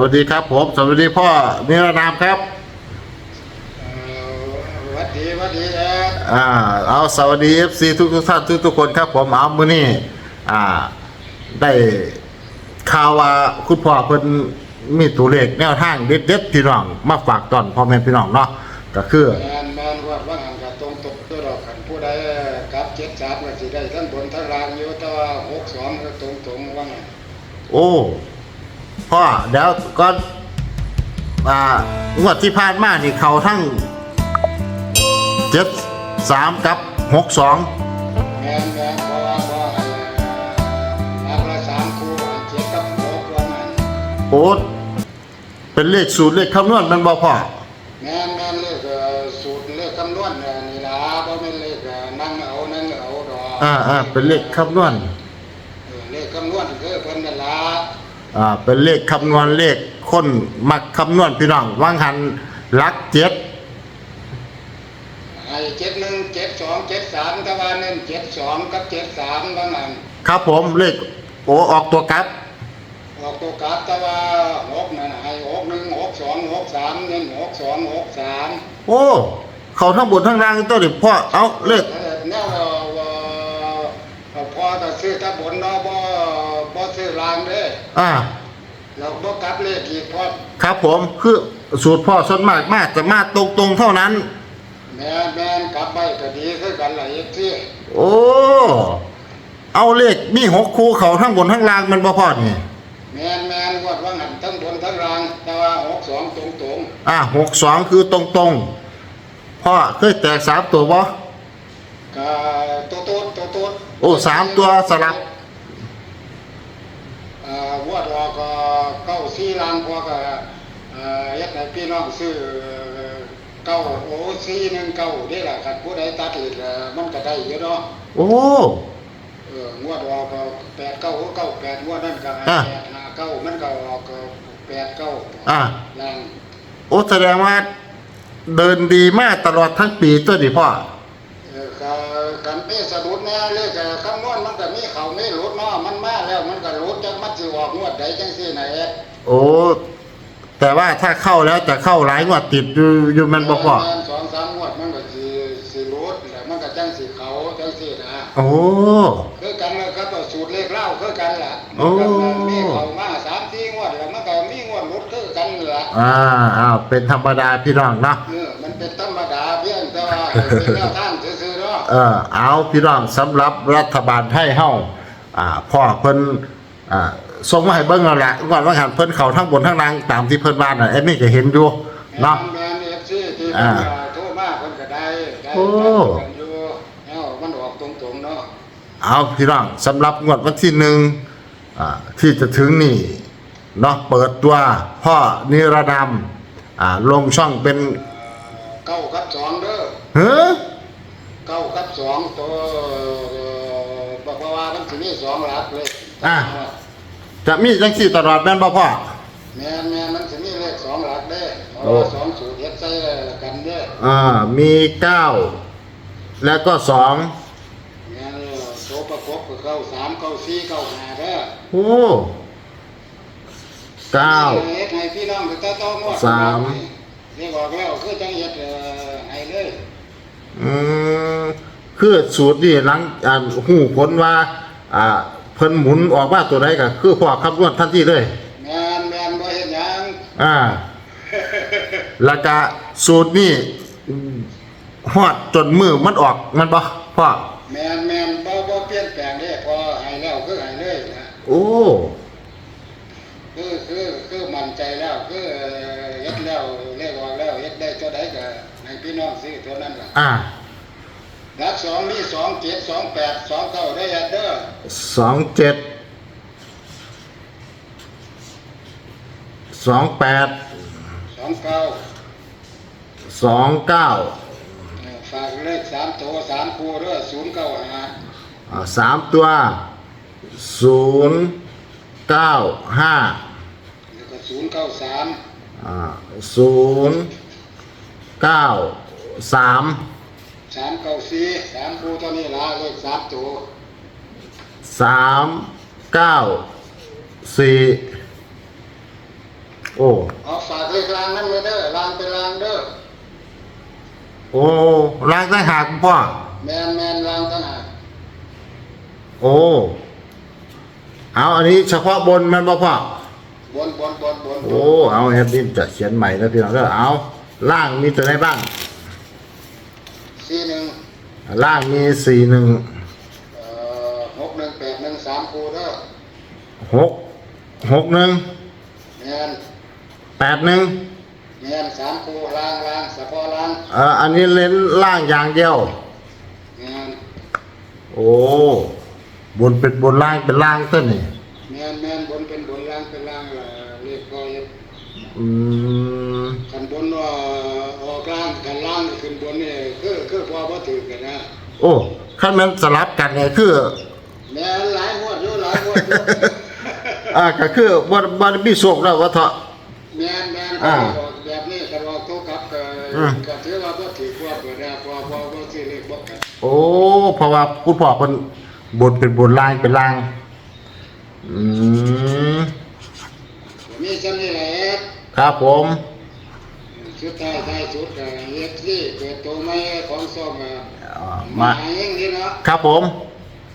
วัสดีครับผมสวัสดีพ่อนิรนามครับเอ่อหวัดดีหวัดดีเอออ่าเอาสวัสดีเอฟซีทุกทุกๆท่านทุกทุกๆคนครับผมเอามือนี่อ่า ได้ข่าวว่าคุณพ่อเพิ่นมีตัวเลขแนวทางเด็ดๆพี่น้องมาฝากตอนพ่อแม่พี่น้องเนาะก็คือแมนแมนว่าว่าหันกับตรงตกตัวดอกกันผู้ใดกลับเจ็ดสามก็สิได้ทั้งบนทั้งล่างอยู่แต่ว่าหกสองก็ตรงตรงๆว่าไงโอ้ พ่อเดี๋ยวก่อนอ่างวดที่ผ่านมานี่เขาทั้งเจ็ดสามกับหกสองแมนแมนเพราะว่าเพราะว่านักละสามคู่เจ็ดกับหกว่าไงโอ้เป็นเลขสูตรเลขคำนวณแมันบ่พ่อแมนแมนเลขเอ่อสูตรเลขคำนวณเอ่อนี่ล่ะเพราะเป็นเลขเอ่อนั่งเอานั่งเอาดอกอ่าอ่าเป็นเลขคำนวณ เออเลขคำนวณคือเพิ่นนั่นล่ะ อ่าเป็นเลขคำนวณเลขคนมักคำนวณพี่น้องว่างหันหลักเจ็ดไอ้เจ็ดหนึ่งเจ็ดสองเจ็ดสามตะวันเน้นเจ็ดสองกับเจ็ดสามบางอันครับผมเลขโอออกตัวกลับออกตัวกราฟตะวันหกนั่นน่ะให้หกหนึ่งหกสองหกสามเน้นหกสองหกสามโอ้ เขาทั้งบนทั้งล่างตัวดิพ่อเอาเลขแนว ว่าว่าว่าพอจะซื้อถ้าบนเนาะบ่บ่ซื้อลางเด้อ่าเราบ่กลับเลขอีกพอครับผมคือสูตรพ่อส่วนมากมากจะมาตรงตรงๆเท่านั้น แม่นแม่นกลับไปก็ดีคือกันล่ะอีกที่โอ้เอาเลขมีหกคู่เขาทั้งบนทั้งล่างมันบ่พอนี่แม่นแม่นว่าว่างั้นทั้งบนทั้งล่างแต่ว่าหกสองตรงตรงอ่าหกสองคือตรงตรงๆพ่อเคยแตกสามตัวบ่ๆก็ตัวโตดตัว โตดโอ้สามตัวสลับเอ่อวดรอก็เก้าสี่ล้านพอก็เอ่อยัดให้พี่น้องซื้อเก้าโอ้สี่หนึ่งเก้านี่แหละครับผู้ใดตัดอีกเอ่อมันก็ได้อยู่เนาะโอ้ เอองวดรอก็แปดเก้าเก้าแปดงวดนั่นก็อะ แปดห้าเก้ามันก็ออกก็แปดเก้าอะล่างโอ้แสดงว่า เดินดีมากตลอดทั้งปีตัวดิพ่อเออ ก็กันเป้สะดุดแน่เลยแต่คำนวณมันก็มีเขาไม่หลุดเนาะมันมาแล้วมันก็หลุดจังมันสิออกงวดใดจังซี่ไหนเอ๊ะโอ้แต่ว่าถ้าเข้าแล้วจะเข้าหลายงวดติดอยู่อยู่แมันบ่พ่อแม่นสองสามงวดมันก็สิสิหลุดแล้วมันก็จังสิเขาจังซี่นะโอ้คือกันเลยครับสูตรเลขเล่าคือกันล่ะโอ้มันก็มีเขามาสามสี่งวดแล้วมันก็มีงวดหลุดคือกันล่ะอ่าอ้าวเป็นธรรมดาพี่น้องเนาะเออมันเป็นธรรมดาเพียงแต่ว่าเป็นแนวทางซื่อๆ เออเอาพี่น้องสำหรับรัฐบาลไทยเฮาอ่าพ่อเพิ่นอ่าส่งมาให้เบิ่งแล้วแหละก่อนว่าหันเพิ่นเข้าทั้งบนทั้งล่างตามที่เพิ่นว่าน่ะเอ็นี่ก็เห็นอยู่เนาะ แมนเอฟซีที่อ่าโทรมาเพิ่นก็ได้ได้โอ้ กันอยู่เอ้ามันออกตรงๆเนาะเอาพี่น้องสำหรับงวดวันที่หนึ่งอ่าที่จะถึงนี่เนาะเปิดตัวพ่อนิรดามอ่าลงช่องเป็นเก้ากับสองเด้อเฮ้อ เก้ากับสองตัวเอ่อบอกว่ามันสิมีสองหลักเลยอ่าจะมีจังสี่ตลอดแม่นบ่พ่อ แม่นแม่นมันสิมีเลขสองหลักเด้อเพราะโอ้ว่าสองสูตรเฮ็ดใส่กันเด้ออ่า มีเก้าแล้วก็สองแม่นโตประกบก็เก้าสามเก้าสี่เก้าห้าเด้อโอ้เก้าเฮ็ดให้พี่น้องก็ต้องต้องงวดสามนี่บอกแล้วคือจังเฮ็ดเอ่อให้เลย อืม คือสูตรนี่หลังอ่าหูผลว่าอ่าเพิ่นหมุนออกมาตัวใดก็คือพอคำนวณทันทีเลย แม่นแม่นบ่เฮ็ดหยังอ่าแล้วก็สูตรนี่ฮอดจนมือมันออกมันบ่พ่อแม่นแม่นบ่บ่เปลี่ยนแปลงเด้พอให้แล้วคือให้เลยนะโอ้คือคือคือมั่นใจแล้วคือเอ่อเฮ็ดแล้วเรียกว่าแล้วเฮ็ดได้เท่าใดก็ให้พี่น้องซื้อเท่านั้นล่ะอ่า รักสองมีสองเจ็ดสองแปดสองเก้าได้อันเด้อสองเจ็ดสองแปดสองเก้าสองเก้าเออฝากเลขสามตัวสามคู่เด้อศูนย์เก้าห้าอ่าสามตัวศูนย์เก้าห้าแล้วก็ศูนย์เก้าสาม อ่าศูนย์เก้าสาม สามเก้าสี่สามคู่เท่านี้ละเลขสามตัวสามเก้าสี่โอ้เอาฝากเลขรางนั่นเลยเด้อรางเป็นรางเด้อโอ้ล้างตั้งหากคุณพ่อแมนแมนรางตั้งหากโอ้เอาอันนี้เฉพาะบนมันบ่พ่อบนบนบนบนโอ้เอาแอดดินจะเขียนใหม่แล้วพี่น้องก็เอาล่างมีตัวไหนบ้างสี่หนึ่ง ล่างมีสี่หนึ่งเอ่อหกหนึ่งแปดหนึ่งสามคูเด้อหกหกหนึ่งแมนแปดหนึ่งแมนสามคูรางรางสะพอรางเอ่ออันนี้เล่นล่างอย่างเดียวแมนโอ้บนเป็นบนล่างเป็นล่างต้นนี่แมนแมนบนเป็นบนรางเป็นรางเอ่อเลขก็ยังอืมขันบนว่าออ กลางกันล่างขึ้นบนนี่คือคือพอบ่ถือกันนะโอ้ขั้นมันสลับกันไงคือแม่นหลายงวดอยู่หลายงวดอยู่อ่าก็คือบ่บ่ได้มีโชคแล้วว่าเถาะ แม่นแม่นอ่าแบบนี้ตลอดทุกครับก็อืม ก็ถือว่าบ่ถือว่าเปิดได้พอพอบ่ซื้อเลขบ่กันโอ้เพราะว่าคุณพ่อเพิ่นบนเป็นบนล่างเป็นล่างอืมมีซั่นนี่แหละครับผม สุดท้ายท้ายสุดก็เฮ็ดสิเปิดตัวใหม่ของซ่อมอะอ่ามามาเองนี่เนาะครับผม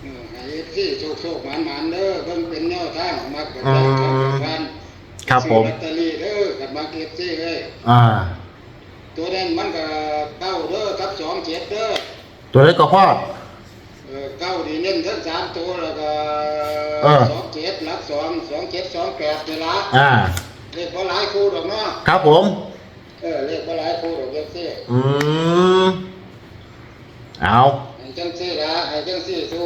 เออให้เฮ็ดสิโชคๆหมานๆเด้อเพิ่นเป็นแนวทางมักกันอืได้มครับครับผม ซื้อลอตเตอรี่เด้อกับมักเฮ็ดสิเอ้ยอ่า ตัวนั้นมันก็เก้าเด้อกับสองเจ็ดเด้อตัวเล็กก็พ่อเออเก้าดีเน้นทั้งสามตัวแล้วก็เออ สองเจ็ดหลักสองสองเจ็ดสองแปดนี่ละอ่า เลขบ่หลายคู่ดอกเนาะ ครับผม เออเลขบ่หลายคู่ดอกเยอะสิอืมเอาให้จังซี่ละให้จังซี่สู้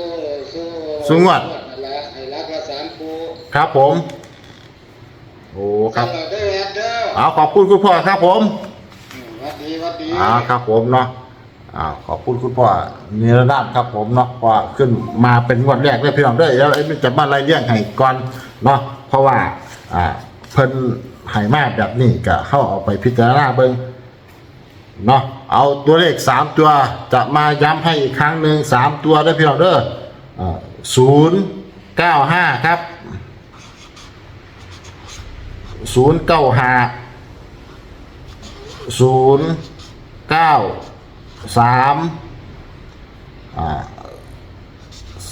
สู้สู้งวดนั่นละให้หลักละสามคู่ครับผม โอ้ครับสั่นละเด้อแอดเด้อเอาขอบคุณคุณพ่อครับผมอืมหวัดดีหวัดดีอ่าครับผมเนาะอ่าขอบคุณคุณพ่อเนรนาถครับผมเนาะเพราะว่าขึ้นมาเป็นงวดแรกเลยพี่น้องเด้อแล้วไอ้มันจะมาไล่เลี่ยงให้ก่อนเนาะเพราะว่าอ่าเพิ่น ให้มาแบบนี้ก็เข้าเอาไปพิจารณาเบิ่งเนาะเอาตัวเลขสามตัวจะมาย้ำให้อีกครั้งหนึ่งสามตัวเด้พี่น้องเด้ออศูนย์เก้าห้าครับศูนย์เก้าห้าศูนย์เก้าสาม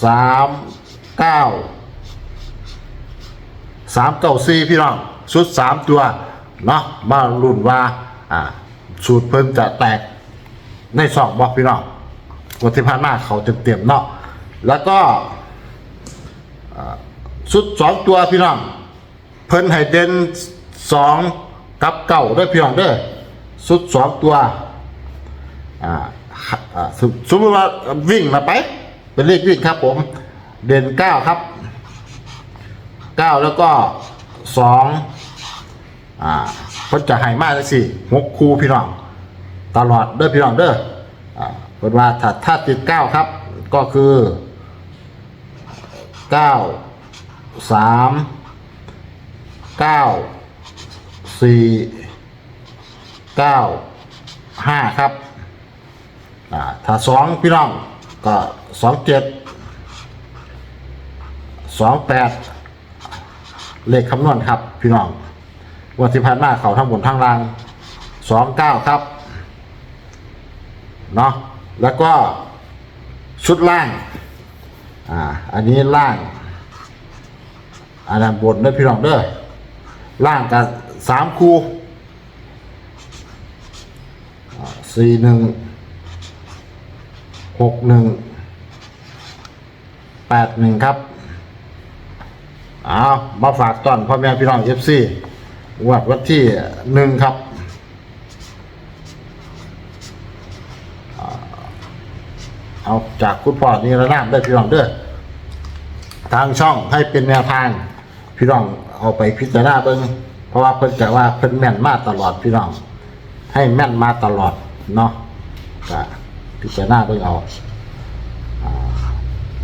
สามเก้าสามเก้าสี่พี่น้อง ชุดสามตัวเนาะมาลุ้นว่าอ่า สูตรเพิ่นจะแตกในสองบอกพี่น้องวันที่ผ่านมาเขาเต็มๆเนาะแล้วก็อ่าชุดสองตัวพี่น้องเพิ่นให้เด่นสองกับเก่าด้วยพี่น้องเด้อสุดสองตัวอ่าสมสมมติว่าวิ่งมาไป เป็นเลขวิ่งครับผม เด่นเก้าครับเก้าแล้วก็สอง อ่าเพิ่นจะให้มากเลยสิหกคู่พี่น้องตลอดเด้อพี่น้องเด้ออ่าเพิ่นว่าถ้าถ้าติดเก้าครับ ก็คือเก้าสามเก้าสี่เก้าห้าครับอ่าถ้าสองพี่น้องก็สองเจ็ดสองแปดเลขคำนวณครับพี่น้อง วันที่ผ่านมาเขาทั้งบนทั้งล่างสองเก้าครับเนาะแล้วก็ชุดล่างอ่าอันนี้ล่างอันนั้นบนเด้อพี่น้องเด้อล่างกันสามคู่สี่หนึ่งหกหนึ่งแปดหนึ่งครับเอามาฝากตอนพ่อแม่พี่น้องเอฟซี วัดวันที่หนึ่งครับเอาจากคุณพ่อนี่ระนาบได้พี่น้องเด้อทางช่องให้เป็นแนวทางพี่น้องเอาไปพิจารณาเบิ่งเพราะว่าเพิ่นจะว่าเพิ่นแม่นมาตลอดพี่น้อง ให้แม่นมาตลอดเนาะก็พิจารณาเบิ่งเอาอ่า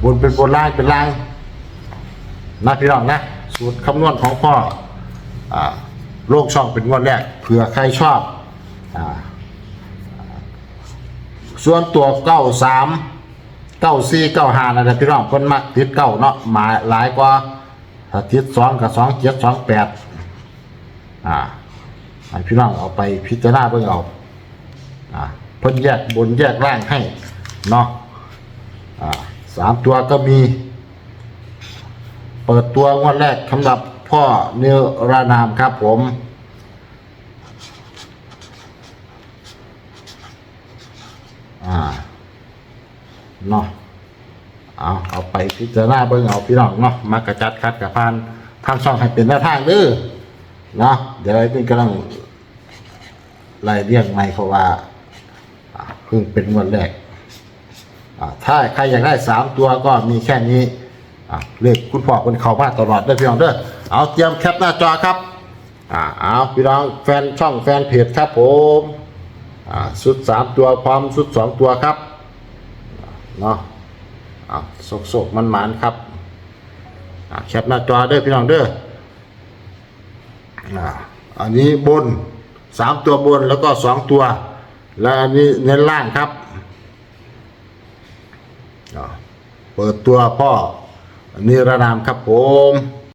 บนเป็นบนล่างเป็นล่างนะพี่น้องนะสูตรคำนวณของพ่ออ่า โลกช่องเป็นงวดแรกเผื่อใครชอบอ่าส่วนตัวเก้าสามเก้าสี่เก้าห้านั่นแหละพี่น้องคนมักติดเก้าเนาะหมายหลายกว่าถ้าติดสองกับสองเจ็ดสองแปดอ่าให้พี่น้องเอาไปพิจารณาเบิ่งเอาอ่าเพิ่นแยกบนแยกล่างให้เนาะอ่าสามตัวก็มี เปิดตัวงวดแรกสำหรับ พ่อเนรานามครับผม อ่าเนาะเอาเอาไปพิจารณาเบิ่งเอาพี่น้องเนาะมากระจัดคัดกับพานทางช่องให้เป็นหน้าทางเด้อเนาะเดี๋ยวไอ้เป็นกำลังไล่เรียงใหม่เพราะว่าอ่าเพิ่งเป็นงวดแรกอ่าถ้าใครอยากได้สามตัวก็มีแค่นี้อ่าเลขคุณพ่อคนเขามาตลอดเด้พี่น้องเด้อ เอาเตรียมแคปหน้าจอครับอ่าเอาพี่น้องแฟนช่องแฟนเพจครับผมอ่าชุดสามตัวพร้อมชุดสองตัวครับเนาะอ่าสกสกมันหมานครับอ่าแคปหน้าจอเด้อพี่น้องเด้ออ่าอันนี้บนสามตัวบนแล้วก็สองตัว แล้วอันนี้เน้นล่างครับอ่าเปิดตัวพ่อนิรนามครับผม